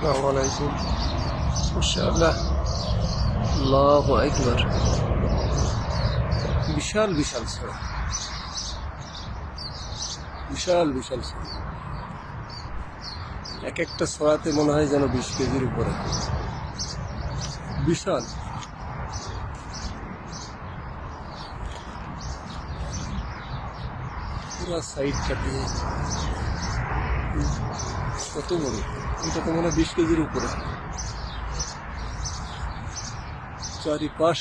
আসসালামু আলাইকুম মাশাআল্লাহ আল্লাহু আকবার বিশাল বিশাল ছড়া বিশাল বিশাল ছড়া এক একটা ছড়াতে মনে হয় যেন বিশ কেজির উপরে বিশাল পুরো সাইডটাতে কত বড় এটা তো মনে হয় বিশ কেজির উপরে। চারিপাশ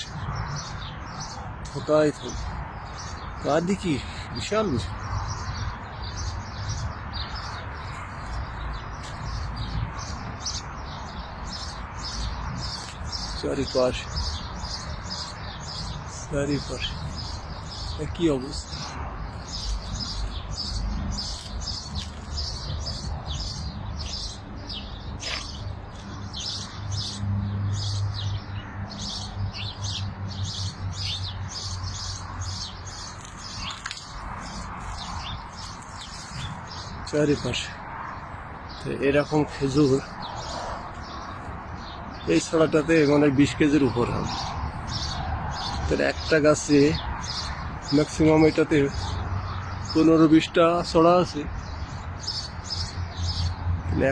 থোকায় থোক কাদি কি? বিশাল বিশাল চারিপাশ চারিপাশ। কি অবস্থা? চারিপাশে। তো এরকম খেজুর, এই ছড়াটাতে মানে বিশ কেজির উপর হবে। তো একটা গাছে ম্যাক্সিমাম এটাতে পনেরো বিশটা ছড়া আছে।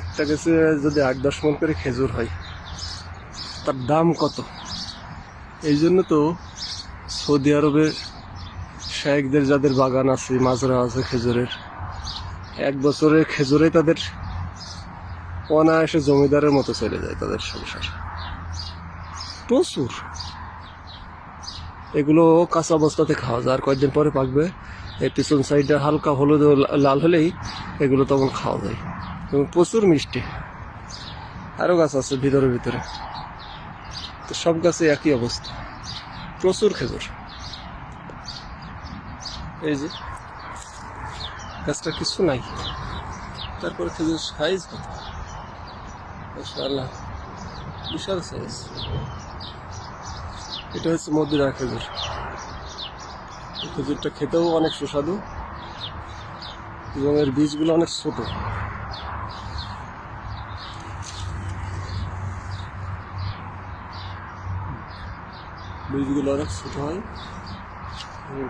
একটা গাছে যদি আট দশ মন করে খেজুর হয়, তার দাম কত? এই জন্য তো সৌদি আরবের শায়েকদের যাদের বাগান আছে, মাজরা আছে খেজুরের এক বছরের খেজুরে তাদের অনায়াসে জমিদারের মতো চলে যায় তাদের সংসার। প্রচুর। এগুলো কাঁচা অবস্থাতে খাওয়া যায়। আর কয়েকদিন পরে পাকবে। এই পিছন সাইডে হালকা হলুদ লাল হলেই এগুলো তখন খাওয়া যায়। এবং প্রচুর মিষ্টি। আরও গাছ আছে ভিতরে ভিতরে। তো সব গাছে একই অবস্থা। প্রচুর খেজুর। এই যে গাছটা কিছু নাই। তারপরে খেজুর সাইজ কত? বিশাল সাইজ এটা হচ্ছে মদিরা খেজুর। খেজুরটা খেতেও অনেক সুস্বাদু এবং এর বীজগুলো অনেক ছোট। বীজগুলো অনেক ছোট হয়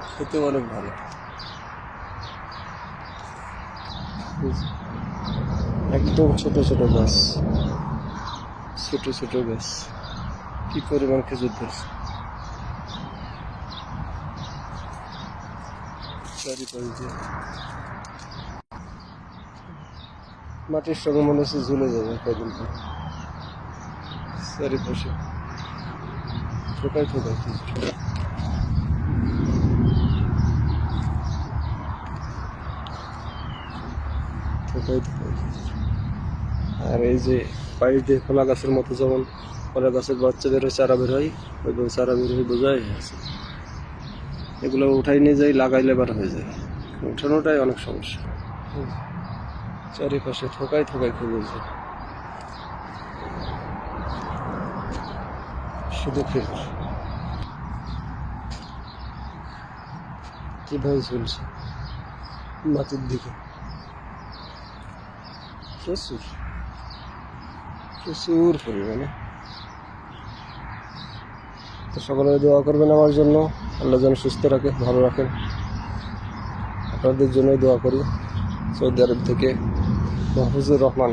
খেতেও অনেক ভালো। একদম ছোট ছোট গাছ ছোট ছোট গাছ কি পরিমাণ খেজুর ধরছে মাটির সঙ্গে মনে হচ্ছে ঝুলে যাবে কদিন পর। চারিপাশে। ঠোকাই ঠোকাই খেজুর আর এই যে পাইপ দিয়ে খোলা গাছের মতো যেমন কলা গাছের বাচ্চা বেরোয় চারা বের হয়, ওইভাবে চারা বের হয়ে বোঝাই আছে। এগুলো উঠাই নিয়ে যাই, লাগাইলে বার হয়ে যায়। উঠানোটাই অনেক সমস্যা। চারিপাশে থোকাই থোকাই খেলছে শুধু খেলছে কীভাবে চলছে? মাটির দিকে। প্রচুর প্রচুর পরিমাণে তো সকলে দোয়া করবেন আমার জন্য। আল্লাহ যেন সুস্থ রাখে, ভালো রাখেন। আপনাদের জন্যই দোয়া করি। সৌদি আরব থেকে মাহফুজুর রহমান।